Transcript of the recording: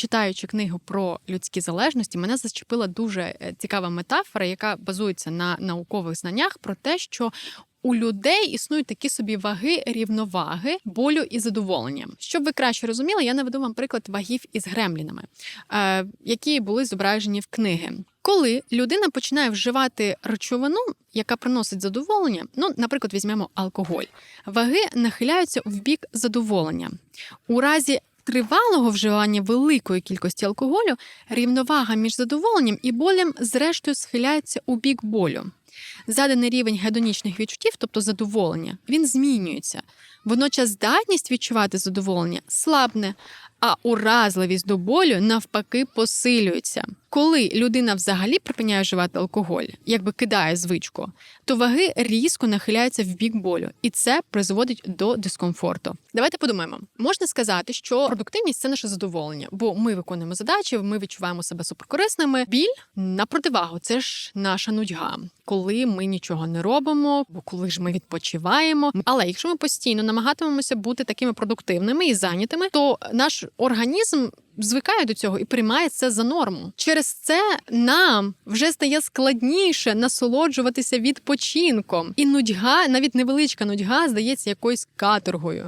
читаючи книгу про людські залежності, мене зачепила дуже е, цікава метафора, яка базується на наукових знаннях про те, що у людей існують такі собі ваги рівноваги, болю і задоволення. Щоб ви краще розуміли, я наведу вам приклад вагів із гремлінами, е, які були зображені в книги. Коли людина починає вживати речовину, яка приносить задоволення, ну, наприклад, візьмемо алкоголь, ваги нахиляються в бік задоволення. У разі тривалого вживання великої кількості алкоголю рівновага між задоволенням і болем, зрештою, схиляється у бік болю. Заданий рівень гедонічних відчуттів, тобто задоволення, він змінюється. Водночас здатність відчувати задоволення слабне, а уразливість до болю навпаки посилюється. Коли людина взагалі припиняє вживати алкоголь, якби кидає звичку, то ваги різко нахиляються в бік болю, і це призводить до дискомфорту. Давайте подумаємо. Можна сказати, що продуктивність це наше задоволення, бо ми виконуємо задачі, ми відчуваємо себе суперкорисними. Біль на противагу, це ж наша нудьга. Коли ми нічого не робимо, бо коли ж ми відпочиваємо. Але якщо ми постійно намагатимемося бути такими продуктивними і зайнятими, то наш організм звикає до цього і приймає це за норму. Через це нам вже стає складніше насолоджуватися відпочинком, і нудьга, навіть невеличка нудьга, здається якоюсь каторгою.